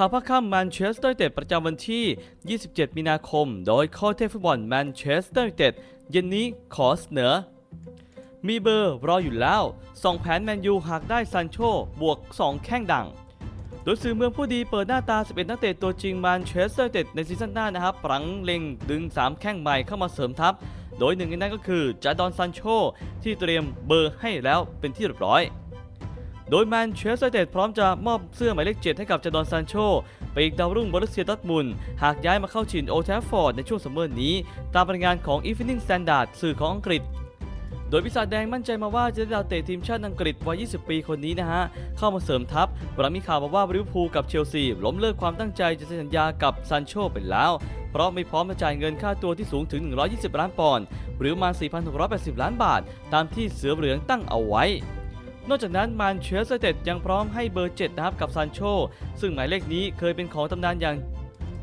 ข่าวพักค่ำแมนเชสเตอร์เต็ดประจำวันที่ 27 มีนาคม โดยโค้ชเทพฟุตบอลแมนเชสเตอร์เต็ดเย็นนี้ขอเสนอ มีเบอร์รออยู่แล้วส่องแผนแมนยูหากได้ซันโชบวก 2 แข้งดัง โดยสื่อเมืองผู้ดีเปิดหน้าตา 11 นักเตะตัวจริงแมนเชสเตอร์เต็ดในซีซั่นหน้านะครับปรังเล็งดึง 3 แข้งใหม่เข้ามาเสริมทัพ โดยหนึ่งในนั้นก็คือจาดอนซันโชที่เตรียมเบอร์ให้แล้วเป็นที่เรียบร้อย โดยแมนเชสเตอร์ยูไนเต็ดพร้อมจะมอบเสื้อหมายเลข 7 ให้กับจาดอนซันโชปีกดาวรุ่งบอรุสเซียดอร์ทมุนหากย้ายมาเข้าชินโอแทฟฟอร์ดในช่วงซัมเมอร์นี้ ตามรายงานของ Evening Standard สื่อของอังกฤษโดยปีศาจแดงมั่นใจมาว่าจะได้ดาวเตะทีมชาติอังกฤษวัย 20 ปีคนนี้นะฮะ เข้ามาเสริมทัพหลังมีข่าวมาว่าลิวพูกับเชลซีล้มเลิกความตั้งใจจะเซ็นสัญญากับซันโชไปแล้ว เพราะไม่พร้อมจะจ่ายเงินค่าตัวที่สูงถึง 120 ล้านปอนด์หรือประมาณ4,680 ล้านบาท ตามที่เสือเหลืองตั้งเอาไว้ นอกจากนั้นแมนเชสเต็ดยังพร้อมให้เบอร์ 7 นะครับกับซานโช ซึ่งหมายเลขนี้เคยเป็นของตำนานอย่าง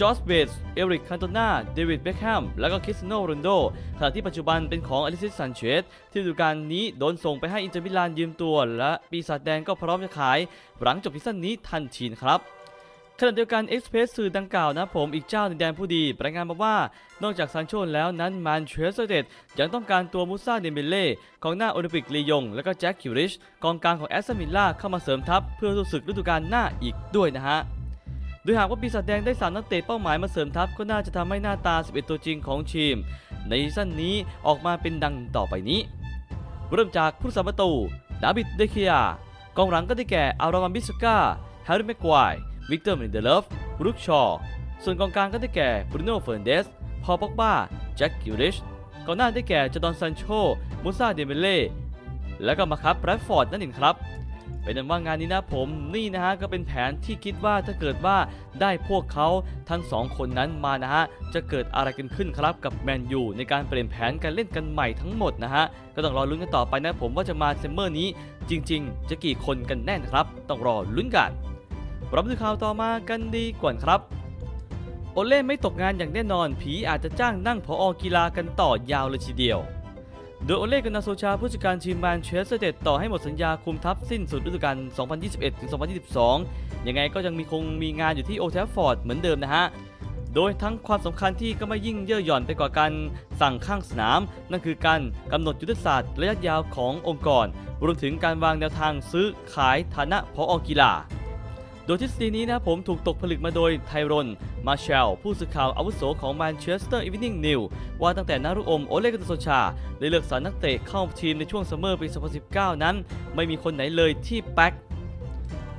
จอร์จเบสเอริก คันโตนา เดวิด เบคแฮม และก็คริสโนโรนโด ขณะที่ปัจจุบันเป็นของอลิซิสซันเชสที่ฤดูกาลนี้โดนส่งไปให้อินเตอร์มิลานยืมตัว และปีศาจแดงก็พร้อมจะขาย หลังจบซีซั่นนี้ทันทีนครับ ขณะเดียวกันเอ็กซ์เพรสสื่อดังกล่าวนะผมอีกเจ้าในแดนผู้ดีรายงานมาว่านอกจากซานโชแล้วนั้นแมนเชสเตอร์เต็ดยังต้องการตัวมูซาเดมเบเล่กองหน้าโอลิมปิกลียง และก็แจ็คคิวริชกองกลางของแอสตันวิลล่าเข้ามาเสริมทัพเพื่อสู้ศึกฤดูกาลหน้าอีกด้วยนะฮะโดยหากว่าปีศาจแดงได้3นักเตะเป้าหมายมาเสริมทัพก็น่าจะทำให้หน้าตา 11 ตัวจริงของทีม ในซีซั่นนี้ออกมาเป็นดังต่อไปนี้ เริ่มจากผู้สาประตูดาบิดเดเคียกองหลังก็ได้แก่อารามบิสกาแฮร์รี่แม็กควาย วิกเตอร์มินเดเลฟบรูคชอว์ส่วนกองกลางก็ได้แก่บรูโน่เฟอร์นเดส พอลป็อกบ้าแจ็คกิลริชกองหน้าได้แก่จอร์ดอนซันโชมูซาเดเมเล่และก็มาครับแบรดฟอร์ดนั่นเองครับ เป็นนั้นว่างานนี้นะผมนี่นะฮะก็เป็นแผนที่คิดว่าถ้าเกิดว่าได้พวกเขาทั้งสองคนนั้นมานะฮะจะเกิดอะไรกันขึ้นครับกับแมนยูในการเปลี่ยนแผนการเล่นกันใหม่ทั้งหมดนะฮะก็ต้องรอลุ้นกันต่อไปนะผมว่าจะมาเซมเมอร์นี้ จริง ๆ จะกี่คนกันแน่นะครับ ต้องรอลุ้นกัน รามาดูข่าวต่อมากันดีกว่าครับ โอเล่ไม่ตกงานอย่างแน่นอน ผีอาจจะจ้างนั่งผออกีฬากันต่อยาวเลยทีเดียว โดยโอเล่กานาโซชาผู้จัดการทีมแมนเชสเตอร์เต็ดต่อให้หมดสัญญาคุมทัพสิ้นสุดฤดูกาล 2021-2022 ยังไงก็ยังมีคงมีงานอยู่ที่โอ a ทฟฟอร์ดเหมือนเดิมนะฮะโดยทั้งความสำคัญที่ก็ไม่ยิ่งเย่อหย่อนไปกว่าการสั่งข้างสนาม นั่นคือการกำหนดยุทธศาสตร์ระยะยาวขององค์กร รวมถึงการวางแนวทางซื้อขายฐานะพออกีฬา โดยทฤษฎีนี้นะผมถูกตกผลึกมาโดยไทรอนมาเชล ผู้สื่อข่าวอาวุโสของแมนเชสเตอร์อีวินิ่งนิวว่าตั้งแต่นารุอมโอเลกาโซชา ได้เลือกสรรนักเตะเข้าทีมในช่วงซัมเมอร์ปี 2019 นั้น ไม่มีคนไหนเลยที่แป๊ก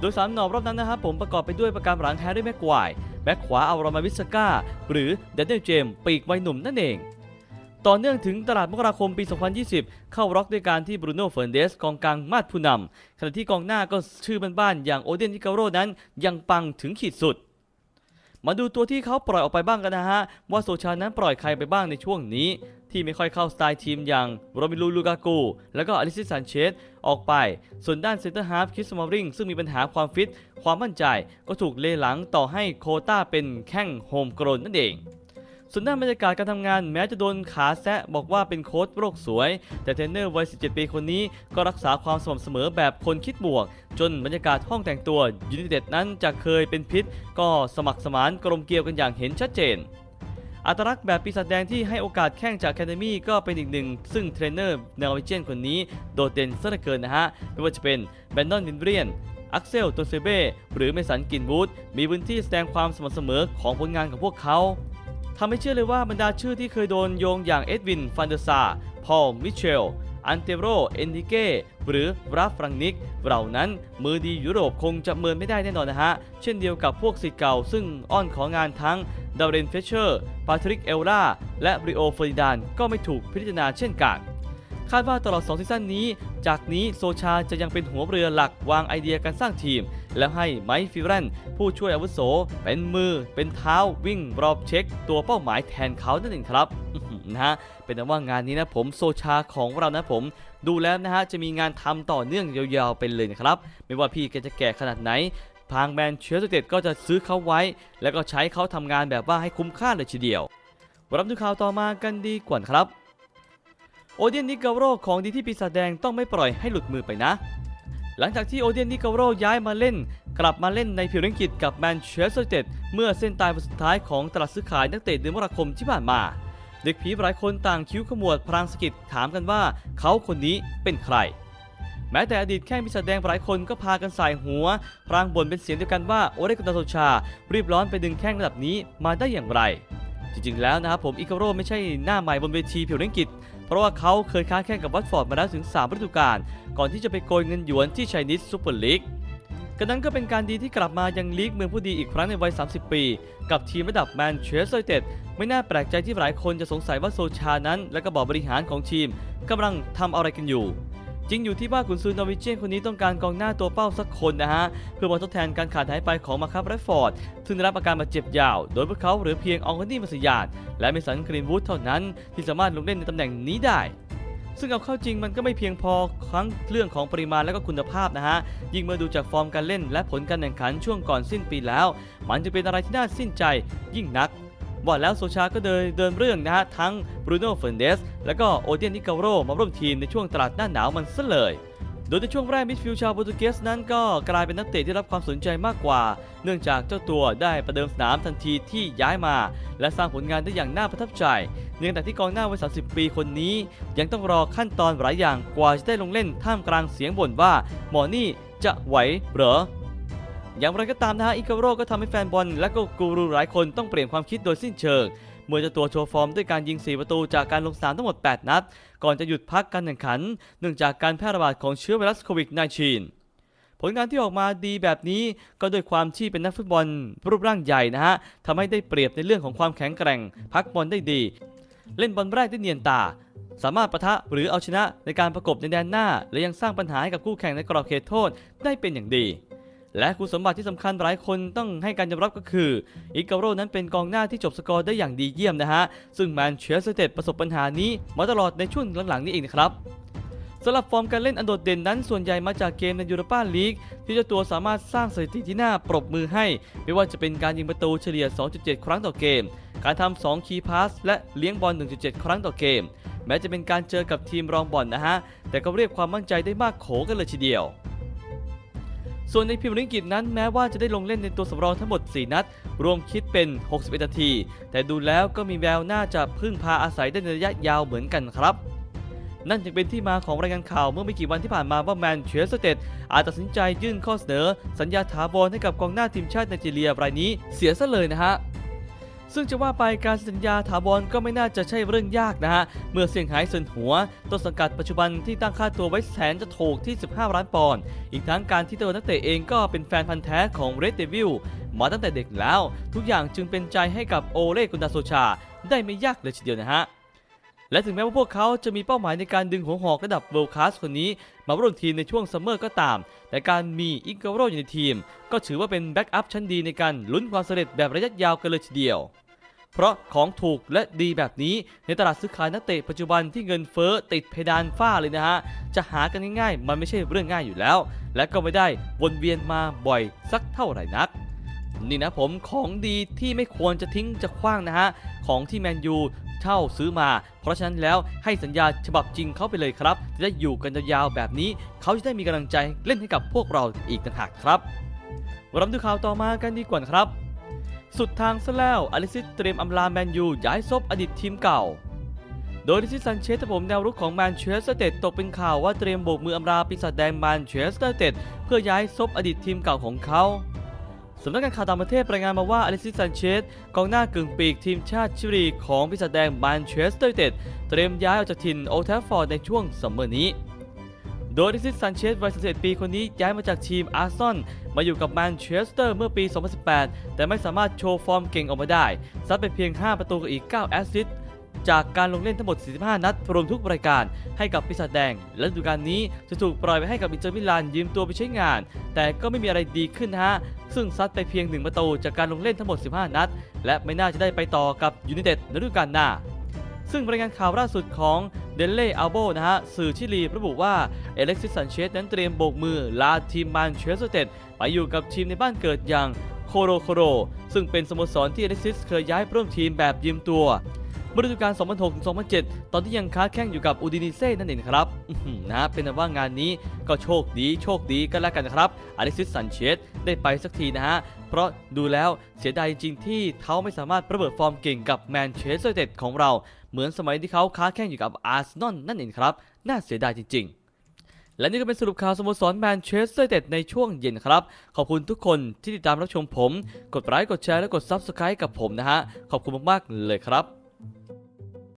โดยสามหนอบรอบนั้นนะครับผมประกอบไปด้วยประการหลังแฮร์รี่แม็กควายแบ็คขวาอัลรามาวิสกาหรือเดนเนลเจมส์ปีกวัยหนุ่มนั่นเอง ต่อเนื่องถึงตลาดมกราคมปี 2020 เข้าร็อกด้วยการที่บรูโน่เฟร์นเดสกองกลางมาดผู้นำขณะที่กองหน้าก็ชื่อบ้านๆอย่างโอเดนนิกาโรนั้น ยังปังถึงขีดสุด มาดูตัวที่เขาปล่อยออกไปบ้างกันนะฮะ ว่าโซชานั้นปล่อยใครไปบ้างในช่วงนี้ ที่ไม่ค่อยเข้าสไตล์ทีมอย่างโรมิลูลูกากูและก็อลิซิสันเชสออกไป ส่วนด้านเซนเตอร์ฮาร์ฟคิสมอริงซึ่งมีปัญหาความฟิต ความมั่นใจ ก็ถูกเลหลังต่อให้โคต้าเป็นแข้งโฮมกรนนั่นเอง ส่วนด้านบรรยากาศการทำงานแม้จะโดนขาแซะบอกว่าเป็นโค้ชโรคสวย แต่เทรนเนอร์วัย 17 ปีคนนี้ก็รักษาความสม่ำเสมอแบบคนคิดบวก จนบรรยากาศห้องแต่งตัวยู i นเต็ดนั้นจากเคยเป็นพิษ ก็สมัครสมานกลมเกลียวกันอย่างเห็นชัดเจนอัตลักษณ์แบบปีศาจแดงที่ให้โอกาสแข่งจากแค a เดมี่ก็เป็นอีกหนึ่ง ซึ่งเทรนเนอร์นอร์เวเจียนคนนี้โดดเด่นซะเหลือเกินนะฮะ ไม่ว่าจะเป็นแบนดอนวินเรียน อักเซลโตเซเบ้หรือเมสันกินวูดมีพื้นที่แสดงความสม่ำเสมอของผลงานของพวกเขา ทำให้เชื่อเลยว่าบรรดาชื่อที่เคยโดนโยงอย่างเอ็ดวิน ฟันเดอร์ซา พอล มิเชล อันเตโร เอนดิเก้ หรือราฟรังนิก เหล่านั้นมือดียุโรปคงจะเมินไม่ได้แน่นอนนะฮะ เช่นเดียวกับพวกสิทธิ์เก่าซึ่งอ้อนของานทั้งดาวเรนเฟเชอร์ ปาทริก เอลล่า และบริโอเฟอร์ดิดานก็ไม่ถูกพิจารณาเช่นกัน คาดว่าตลอด 2 ซีซั่นนี้ จากนี้โซชาจะยังเป็นหัวเรือหลักวางไอเดียการสร้างทีม แล้วให้ไมค์ฟิเรนผู้ช่วยอาวุโส เป็นมือ เป็นเท้าวิ่งรอบเช็ค ตัวเป้าหมายแทนเขานั่นเองครับนะฮะเป็นว่างานนี้นะผมโซชาของเรานะผมดูแล้วนะฮะจะมีงานทำต่อเนื่องยาวๆเป็นเลยนะครับ ไม่ว่าพี่แกจะแก่ขนาดไหนทางแมนเชสเตอร์เต็ดก็จะซื้อเขาไว้ แล้วก็ใช้เขาทำงานแบบว่าให้คุ้มค่าเลยทีเดียวรับดูข่าวต่อมากันดีกว่าครับ โอเดียนนิกาโรของดีที่ปีศาจแดงต้องไม่ปล่อยให้หลุดมือไปนะ หลังจากที่โอเดียนนิกาโรย้ายมาเล่น กลับมาเล่นในพรีเมียร์ลีกอังกฤษกับแมนเชสเตอร์ยูไนเต็ดเมื่อเส้นตายวันสุดท้ายของตลาดซื้อขายนักเตะเดือนมกราคมที่ผ่านมา เด็กผีหลายคนต่างคิ้วขมวดพรางสกิดถามกันว่าเขาคนนี้เป็นใคร แม้แต่อดีตแข้งปีศาจแดงหลายคนก็พากันใส่หัว พรางบ่นเป็นเสียงเดียวกันว่าโอเรกุนตาโซชา รีบร้อนไปดึงแข้งระดับนี้มาได้อย่างไรจริงๆ แล้วนะครับผมอิกาโร่ไม่ใช่หน้าใหม่บนเวทีผิวเล่นกิจ ราะว่าเขาเคยค้าแข่งกับวัตฟอร์ดมาแล้วถึง3ฤดูกาลก่อนที่จะไปโกยเงินหยวนที่ไชนีสซูเปอร์ลีกกระนั้นก็เป็นการดีที่กลับมายังลีกเมืองผู้ดีอีกครั้งในวัย 30 ปี กับทีมระดับแมนเชสเตอร์ยูไนเต็ดไม่น่าแปลกใจที่หลายคนจะสงสัยว่าโซชานั้น และก็บอร์ดบริหารของทีมกำลังทำอะไรกันอยู่ จริงอยู่ที่ว่ากุนซือนอร์วิเจียนคนนี้ต้องการกองหน้าตัวเป้าสักคนนะฮะ เพื่อมาทดแทนการขาดหายไปของมาคับแรดฟอร์ด ซึ่งได้รับอาการบาดเจ็บยาว โดยพวกเขาเหรือเพียงอองคอนี่มาสยาดและเมสันกรีนวูดเท่านั้น ที่สามารถลงเล่นในตำแหน่งนี้ได้ซึ่งเอาเข้าจริงมันก็ไม่เพียงพอทั้งเรื่องของปริมาณและก็คุณภาพนะฮะ ยิ่งเมื่อดูจากฟอร์มการเล่น และผลการแข่งขันช่วงก่อนสิ้นปีแล้ว มันจะเป็นอะไรที่น่าสิ้นใจยิ่งนัก ว่าแล้วโซชาก็เดินเดินเรื่องนะฮะทั้งบรูโน่เฟร์นเดสและก็โอเดียนนิกาโรมาร่วมทีมในช่วงตลาดหน้าหนาวมันซะเลยโดยในช่วงแรกมิดฟิลด์ชาวโปรตุเกสนั้นก็กลายเป็นนักเตะที่รับความสนใจมากกว่า เนื่องจากเจ้าตัวได้ประเดิมสนามทันทีที่ย้ายมา และสร้างผลงานได้อย่างน่าประทับใจ เนื่องจากที่กองหน้าวัย 30 ปีคนนี้ ยังต้องรอขั้นตอนหลายอย่างกว่าจะได้ลงเล่นท่ามกลางเสียงบ่นว่า หมอนี่จะไหวเหรอ อย่างไรก็ตามนะฮะอิกาโร่ก็ทำให้แฟนบอลและก็กูรูหลายคนต้องเปลี่ยนความคิดโดยสิ้นเชิง เมื่อจ้าตัวโชว์ฟอร์มด้วยการยิง 4 ประตูจากการลงสนามทั้งหมด 8 นัด ก่อนจะหยุดพักการแข่งขัน เนื่องจากการแพร่ระบาดของเชื้อไวรัสโควิด -19 ผลงานที่ออกมาดีแบบนี้ก็ด้วยความที่เป็นนักฟุตบอลรูปร่างใหญ่นะฮะทำให้ได้เปรียบในเรื่องของความแข็งแกร่ง พักบอลได้ดี เล่นบอลแรกได้เนียนตา สามารถปะทะหรือเอาชนะในการประกบในแดนหน้า และยังสร้างปัญหาให้กับคู่แข่งในกรอบเขตโทษได้เป็นอย่างดี และคุณสมบัติที่สำคัญหลายคนต้องให้การยอมรับก็คืออิกาโร่นั้นเป็นกองหน้าที่จบสกอร์ได้อย่างดีเยี่ยมนะฮะ ซึ่งแมนเชสเตอร์เต็ดประสบปัญหานี้มาตลอดในช่วงหลังๆนี้เองนะครับสำหรับฟอร์มการเล่นอันโดดเด่นนั้นส่วนใหญ่มาจากเกมในยูโรปาลีก ที่เจ้าตัวสามารถสร้างสถิติที่น่าปรบมือให้ ไม่ว่าจะเป็นการยิงประตูเฉลี่ย 2.7 ครั้งต่อเกม การทำ2คีย์พาสและเลี้ยงบอล 1.7 ครั้งต่อเกม แม้จะเป็นการเจอกับทีมรองบอลนะฮะ แต่ก็เรียกความมั่นใจได้มากโขกันเลยทีเดียว ส่วนในพิมพ์ลิงกิตนั้นแม้ว่าจะได้ลงเล่นในตัวสำรองทั้งหมด 4 นัด รวมคิดเป็น 61 นาที แต่ดูแล้วก็มีแววน่าจะพึ่งพาอาศัยได้ในระยะยาวเหมือนกันครับนั่นจึงเป็นที่มาของรายงานข่าวเมื่อไม่กี่วันที่ผ่านมาว่าแมนเชสเตอร์เต็ดอาจตัดสินใจยื่นข้อเสนอ สัญญาถาวรให้กับกองหน้าทีมชาติไนจีเรียรายนี้เสียซะเลยนะฮะ ซึ่งจะว่าไปการสัญญาถาวรก็ไม่น่าจะใช่เรื่องยากนะฮะ เมื่อเซี่ยงไฮ้เซินหัวต้นสังกัดปัจจุบันที่ตั้งค่าตัวไว้แสนจะถูกที่ 15 ล้านปอนด์ อีกทั้งการที่ตัวนักเตะเองก็เป็นแฟนพันธ์แท้ของเรดเดวิลมาตั้งแต่เด็กแล้ว ทุกอย่างจึงเป็นใจให้กับโอเล่กุนดาโซชา ได้ไม่ยากเลยทีเดียวนะฮะและถึงแม้ว่าพวกเขาจะมีเป้าหมายในการดึงหัวหอกระดับเวลคลาสคนนี้ มาร่วมทีมในช่วงซัมเมอร์ก็ตาม แต่การมีอิกาโรอยู่ในทีม ก็ถือว่าเป็นแบ็กอัพชั้นดีในการลุ้นความสำเร็จแบบระยะยาวกันเลยทีเดียว เพราะของถูกและดีแบบนี้ในตลาดซื้อขายนักเตะปัจจุบันที่เงินเฟ้อติดเพดานฝ้าเลยนะฮะ จะหากันง่ายๆ มันไม่ใช่เรื่องง่ายอยู่แล้ว และก็ไม่ได้วนเวียนมาบ่อยสักเท่าไหร่นักนี่นะผมของดีที่ไม่ควรจะทิ้งจะคว้างนะฮะ ของที่แมนยูเช่าซื้อมา เพราะฉะนั้นแล้วให้สัญญาฉบับจริงเขาไปเลยครับ จะได้อยู่กันยาวๆแบบนี้ เขาจะได้มีกำลังใจเล่นให้กับพวกเราอีกต่างหากครับรามาดูข่าวต่อมากันดีกว่าครับ สุดทางซะแล้วอลิซิสเตรียมอำลาแมนยูย้ายซบอดีตทีมเก่า โดยอลิซิสซันเชสผมแนวรุกของแมนเชสเตอร์เต็ดตกเป็นข่าวว่าเตรียมโบกมืออำลาปีศาจแดงแมนเชสเตอร์เต็ดเพื่อย้ายซบอดีตทีมเก่าของเขาสำนักงานข่าวต่างประเทศรายงานมาว่าอลิซิสซันเชสกองหน้ากึ่งปีกทีมชาติชิลีของปีศาจแดงแมนเชสเตอร์เต็ดเตรียมย้ายออกจากถิ่นโอลด์แทฟฟอร์ดในช่วงซัมเมอร์นี้ โดยอลิซิสซันเชสวัย31ปีคนนี้ย้ายมาจากทีมอาร์ซอนมาอยู่กับแมนเชสเตอร์เมื่อปี 2018 แต่ไม่สามารถโชว์ฟอร์มเก่งออกมาได้ ซัดไปเพียง 5 ประตูกับอีก 9 แอสซิสต์จากการลงเล่นทั้งหมด 45 นัด รวมทุกรายการให้กับปีศาจแดง และฤดูกาลนี้จะถูกปล่อยไปให้กับอินเตอร์มิลานยืมตัวไปใช้งาน แต่ก็ไม่มีอะไรดีขึ้นฮะ ซึ่งซัดไปเพียง 1 ประตูจากการลงเล่นทั้งหมด 15 นัด และไม่น่าจะได้ไปต่อกับยูไนเต็ดในฤดูกาลหน้า ซึ่งรายงานข่าวล่าสุดของเดลเล่อัลโบนะฮะสื่อชิลีระบุว่าเอเล็กซิสซันเชสนั้นเตรียมโบกมือลาทีมแมนเชสเตอร์เต็ดไปอยู่กับทีมในบ้านเกิดอย่างโคโรโคโรซึ่งเป็นสโมสรที่เอเล็กซิสเคยย้ายร่วมทีมแบบยืมตัว เมื่อฤดูกาล 2006-2007 ตอนที่ยังค้าแข่งอยู่กับอูดินิเซ่นั่นเองครับนะเป็นว่างานนี้ก็โชคดีโชคดีก็แล้วกันครับอเล็กซิสซันเชสได้ไปสักทีนะฮะ เพราะดูแล้วเสียดายจริงที่เขาไม่สามารถประเบิดฟอร์มเก่งกับแมนเชสเตอร์ยูไนเต็ดของเรา เหมือนสมัยที่เขาค้าแข่งอยู่กับอาร์เซนอลนั่นเองครับ น่าเสียดายจริง ๆและนี่ก็เป็นสรุปข่าวสโมสรแมนเชสเตอร์ยูไนเต็ดในช่วงเย็นครับ ขอบคุณทุกคนที่ติดตามรับชมผม กดไลค์กดแชร์และกด Subscribe กับผมนะฮะ ขอบคุณมาก ๆ เลยครับ